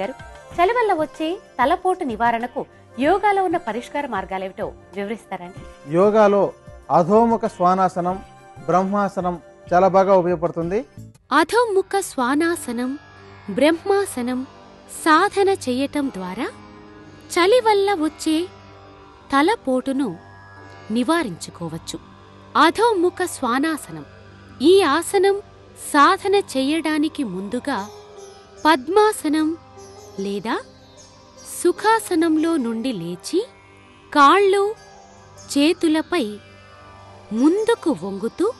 వల్ల వచ్చే తలపోటు నివారణకు యోగాలో ఉన్న పరిష్కార మార్గాలేమిటో వివరిస్తారండి. యోగాలో అధోముఖ శ్వానాసనం బ్రహ్మాసనం చాలా బాగా ఉపయోగపడుతుంది. అధోముఖ శ్వానాసనం బ్రహ్మాసనం సాధన చెయ్యటం ద్వారా చలి వల్ల వచ్చే తలపోటును నివారించుకోవచ్చు. అధోముఖ శ్వానాసనం. ఈ ఆసనం సాధన చెయ్యడానికి ముందుగా పద్మాసనం లేదా సుఖాసనంలో నుండి లేచి కాళ్ళు చేతులపై ముందుకు వంగుతూ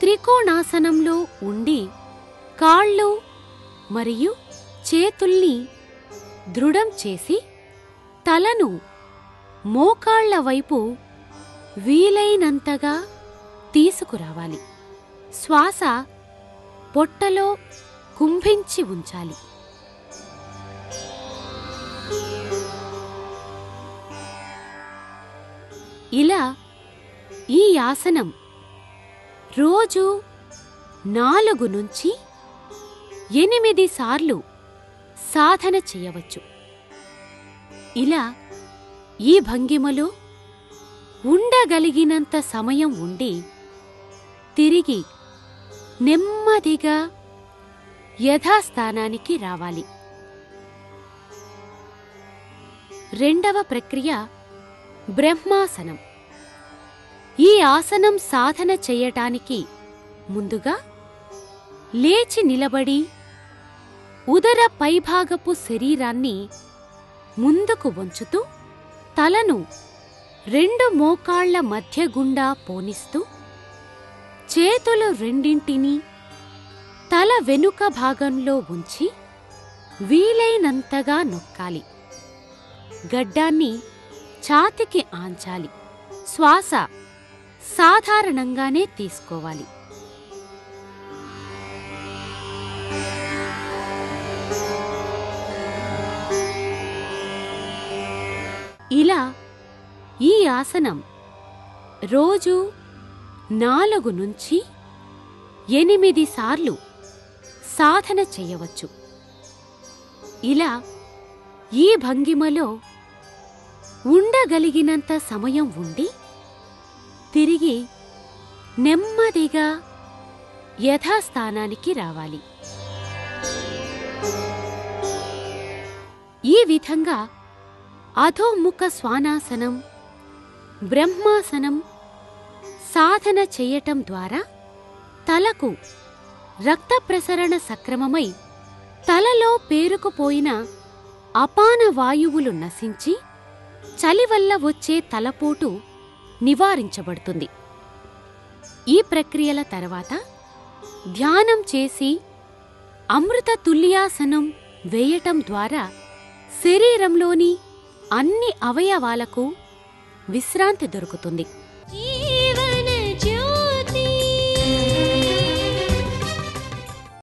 త్రికోణాసనంలో ఉండి కాళ్ళు మరియు చేతుల్ని దృఢం చేసి తలను మోకాళ్ళ వైపు వీలైనంతగా తీసుకురావాలి. శ్వాస పొట్టలో కుంభించి ఉంచాలి. ఇలా ఈ ఆసనం రోజు నాలుగు నుంచి ఎనిమిది సార్లు సాధన చేయవచ్చు. ఇలా ఈ భంగిమలో ఉండగలిగినంత సమయం ఉండి తిరిగి నెమ్మదిగా యథాస్థానానికి రావాలి. రెండవ ప్రక్రియ బ్రహ్మాసనం. ఈ ఆసనం సాధన చేయటానికి ముందుగా లేచి నిలబడి ఉదర పైభాగపు శరీరాన్ని ముందుకు వంచుతూ తలను రెండు మోకాళ్ళ మధ్య గుండా పోనిస్తూ చేతులు రెండింటినీ తల వెనుక భాగంలో ఉంచి వీలైనంతగా నొక్కాలి. గడ్డాన్ని ఛాతికి ఆంచాలి. శ్వాస సాధారణంగానే తీసుకోవాలి. ఇలా ఈ ఆసనం రోజు నాలుగు నుంచి ఎనిమిది సార్లు సాధన చేయవచ్చు. ఇలా ఈ భంగిమలో ఉండగలిగినంత సమయం ఉండి తిరిగి నెమ్మదిగా యథాస్థానానికి రావాలి. ఈ విధంగా అధోముఖ శ్వానాసనం బ్రహ్మాసనం సాధన చెయ్యటం ద్వారా తలకు రక్త ప్రసరణ సక్రమమై తలలో పేరుకుపోయిన అపాన వాయువులు నశించి చలి వల్ల వచ్చే తలపోటు నివారించబడుతుంది. ఈ ప్రక్రియల తర్వాత ధ్యానం చేసి అమృత తుల్యాసనం వేయటం ద్వారా శరీరంలోని అన్ని అవయవాలకు విశ్రాంతి దొరుకుతుంది.